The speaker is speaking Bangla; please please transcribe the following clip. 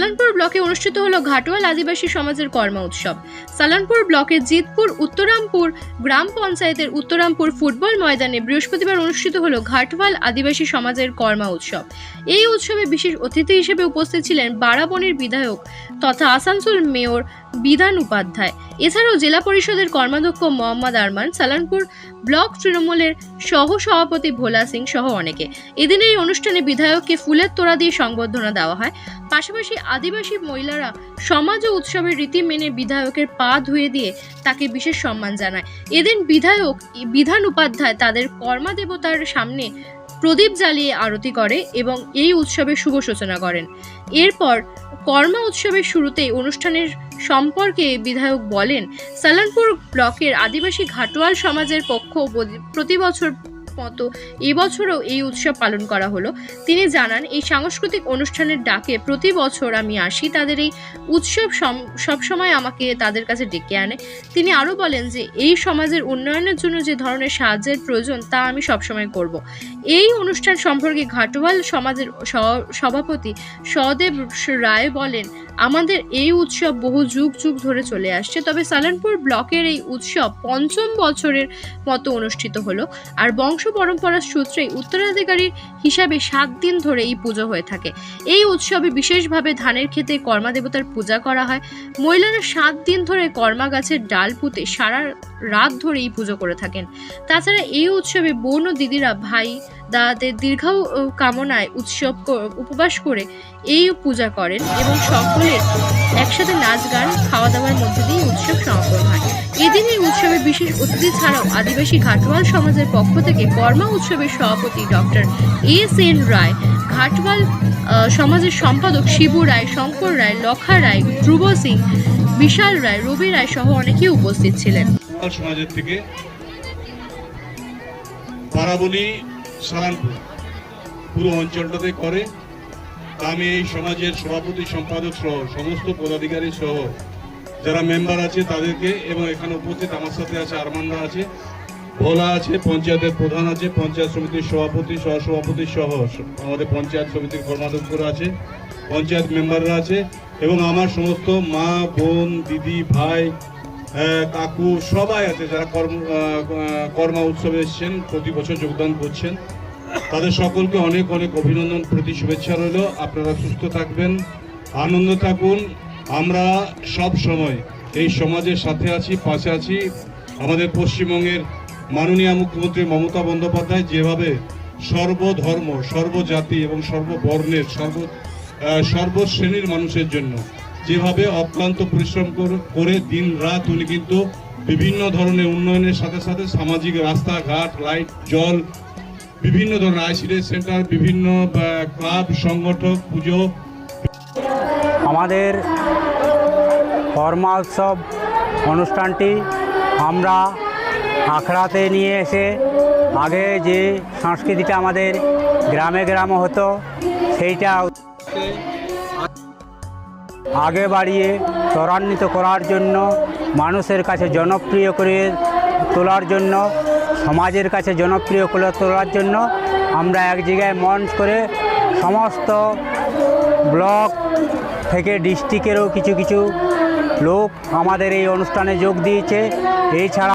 সালানপুর ব্লকে অনুষ্ঠিত হলো ঘাটোয়াল আদিবাসী সমাজের কর্মা উৎসব। সালানপুর ব্লকে জিতপুর, উত্তরামপুর গ্রাম পঞ্চায়েতের উত্তরামপুর ফুটবল ময়দানে বৃহস্পতিবার অনুষ্ঠিত হলো ঘাটোয়াল আদিবাসী সমাজের কর্মা উৎসব। এই উৎসবে বিশেষ অতিথি হিসেবে উপস্থিত ছিলেন বারাবনের বিধায়ক তথা আসানসোল মেয়র বিধান উপাধ্যায়। এছাড়াও জেলা পরিষদের কর্মাধ্যক্ষ মোহাম্মদ আরমান, সালানপুর ব্লক তৃণমূলের সহ সভাপতি ভোলা সিং সহ অনেকে। এদিন এই অনুষ্ঠানে বিধায়ককে ফুলের তোড়া দিয়ে সংবর্ধনা দেওয়া হয়। পাশাপাশি আদিবাসী মহিলারা সমাজ ও উৎসবের রীতি মেনে বিধায়কের পা ধুয়ে দিয়ে তাকে বিশেষ সম্মান জানায়। এদিন বিধায়ক, বিধান উপাধ্যায় তাদের কর্মাদেবতার সামনে প্রদীপ জ্বালিয়ে আরতি করে এবং এই উৎসবের শুভ সূচনা করেন। এরপর কর্মা উৎসবের শুরুতে অনুষ্ঠানের সম্পর্কে বিধায়ক বলেন, সালানপুর ব্লকের আদিবাসী ঘাটোয়াল সমাজের পক্ষ প্রতি বছর মতো এবছরও এই উৎসব পালন করা হলো। তিনি জানান, এই সাংস্কৃতিক অনুষ্ঠানের ডাকে প্রতি বছর আমি আসি, তাদের এই উৎসব সম- সবসময় আমাকে তাদের কাছে ডেকে আনে। তিনি আরও বলেন যে, এই সমাজের উন্নয়নের জন্য যে ধরনের সাহায্যের প্রয়োজন, তা আমি সবসময় করব। এই অনুষ্ঠান সম্পর্কে ঘাটোয়াল সমাজের সভাপতি সদেব রায় বলেন, আমাদের এই উৎসব বহু যুগ যুগ ধরে চলে আসছে, তবে সালানপুর ব্লকের এই উৎসব পঞ্চম বছরের মতো অনুষ্ঠিত হলো। আর বংশ পরম্পরার সূত্রে উত্তরাধিকারী হিসাবে সাত দিন ধরে এই পুজো হয়ে থাকে। এই উৎসবে বিশেষভাবে ধানের ক্ষেতে কর্মা দেবতার পূজা করা হয়। মহিলারা সাত দিন ধরে কর্মা গাছের ডাল পুঁতে সারা রাত ধরে এই পুজো করে থাকেন। তাছাড়া এই উৎসবে বোন ও দিদিরা, ভাই দাদাদের দীর্ঘ কামনায় উৎসব উপবাস করে এই পূজা করেন এবং সকলের একসাথে নাচ গান, খাওয়া দাওয়ার মধ্যে দিয়ে উৎসব এই বিশেষ অতিথি ছাড়াও আদিবাসী ঘাটওয়াল সমাজের পক্ষ থেকে কর্মা উৎসবের সভাপতি doctor S N Roy, Ghatwal সমাজের সম্পাদক শিবু রায়, শঙ্কর রায়, লখা রায়, ধ্রুব সিং, বিশাল রায়, রবি রায় সহ অনেকেই উপস্থিত ছিলেন। সমাজের থেকে সালানপুর পুরো অঞ্চলটাতে করে। আমি এই সমাজের সভাপতি, সম্পাদক সহ, সমস্ত পদাধিকারী সহ যারা মেম্বার আছে তাদেরকে এবং এখানে উপস্থিত আমার সাথে আছে আরমানরা আছে, ভোলা আছে, পঞ্চায়েতের প্রধান আছে, পঞ্চায়েত সমিতির সভাপতি, সহসভাপতি সহ আমাদের পঞ্চায়েত সমিতির কর্মাধ্যক্ষরা আছে, পঞ্চায়েত মেম্বাররা আছে এবং আমার সমস্ত মা, বোন, দিদি, ভাই কাকু সবাই আছে যারা কর্ম কর্মা উৎসবে এসেছেন, প্রতি বছর যোগদান করছেন। তাদের সকলকে অনেক অনেক অভিনন্দন, প্রতি শুভেচ্ছা রইল। আপনারা সুস্থ থাকবেন, আনন্দ থাকুন। আমরা সব সময় এই সমাজের সাথে আছি, পাশে আছি। আমাদের পশ্চিমবঙ্গের মাননীয় মুখ্যমন্ত্রী মমতা বন্দ্যোপাধ্যায় যেভাবে সর্বধর্ম, সর্বজাতি এবং সর্ববর্ণের, সর্ব সর্বশ্রেণীর মানুষের জন্য যেভাবে অক্লান্ত পরিশ্রম কর- দিন রাত উনি কিন্তু বিভিন্ন ধরনের উন্নয়নের সাথে সাথে সামাজিক রাস্তাঘাট, লাইট, জল, বিভিন্ন ধরনের আইসিডিএস সেন্টার, বিভিন্ন ক্লাব, সংগঠক, পুজো আমাদের কর্মা উৎসব অনুষ্ঠানটি আমরা আখড়াতে নিয়ে এসে আগে যে সংস্কৃতিটা আমাদের গ্রামে গ্রামে হতো, সেইটা আগে বাড়িয়ে ত্বরান্বিত করার জন্য, মানুষের কাছে জনপ্রিয় করে তোলার জন্য, সমাজের কাছে জনপ্রিয় করে তোলার জন্য আমরা এক জায়গায় মঞ্চ করে সমস্ত ব্লক থেকে ডিস্ট্রিক্টেরও কিছু কিছু লোক আমাদের এই অনুষ্ঠানে যোগ দিয়েছে। এছাড়া